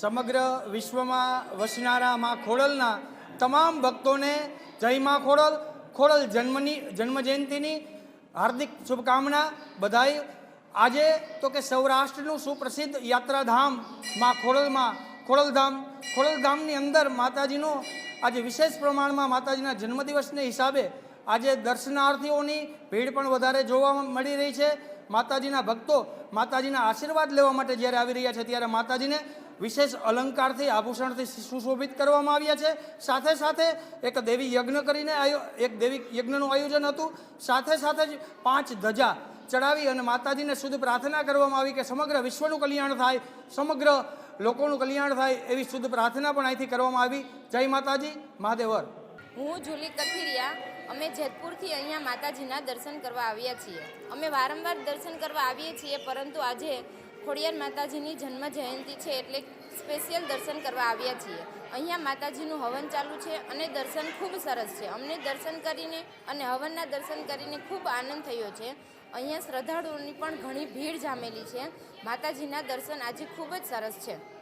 સમગ્ર વિશ્વમાં વસનારા મા ખોડલના તમામ ભક્તોને જય મા ખોડલ. ખોડલ જન્મની જન્મ જયંતિની હાર્દિક શુભકામના બધાય. આજે તો કે સૌરાષ્ટ્રનું સુપ્રસિદ્ધ યાત્રાધામમાં ખોડલમાં, ખોડલધામ, ખોડલધામની અંદર માતાજીનો આજે વિશેષ પ્રમાણમાં માતાજીના જન્મદિવસને હિસાબે આજે દર્શનાર્થીઓની ભીડ પણ વધારે જોવા મળી રહી છે. માતાજીના ભક્તો માતાજીના આશીર્વાદ લેવા માટે જ્યારે આવી રહ્યા છે, ત્યારે માતાજીને વિશેષ અલંકારથી, આભૂષણથી સુશોભિત કરવામાં આવ્યા છે. સાથે સાથે એક દેવી યજ્ઞ કરીને એક દેવી યજ્ઞનું આયોજન હતું. સાથે સાથે જ પાંચ ધજા ચડાવી અને માતાજીને શુદ્ધ પ્રાર્થના કરવામાં આવી કે સમગ્ર વિશ્વનું કલ્યાણ થાય, સમગ્ર લોકોનું કલ્યાણ થાય એવી શુદ્ધ પ્રાર્થના પણ અહીંથી કરવામાં આવી. જય માતાજી, મહાદેવર. હું જુલી કથિરિયા અમે જેતપુરથી અહીંયા માતાજીના દર્શન કરવા આવ્યા છીએ. અમે વારંવાર દર્શન કરવા આવીએ છીએ, પરંતુ આજે ખોડિયાર માતાજીની જન્મ જયંતિ છે એટલે સ્પેશિયલ દર્શન કરવા આવ્યા છીએ. અહીંયા માતાજીનું હવન ચાલુ છે અને દર્શન ખૂબ સરસ છે. અમને દર્શન કરીને અને હવનના દર્શન કરીને ખૂબ આનંદ થયો છે. અહીંયા શ્રદ્ધાળુઓની પણ ઘણી ભીડ જામેલી છે. માતાજીના દર્શન આજે ખૂબ જ સરસ છે.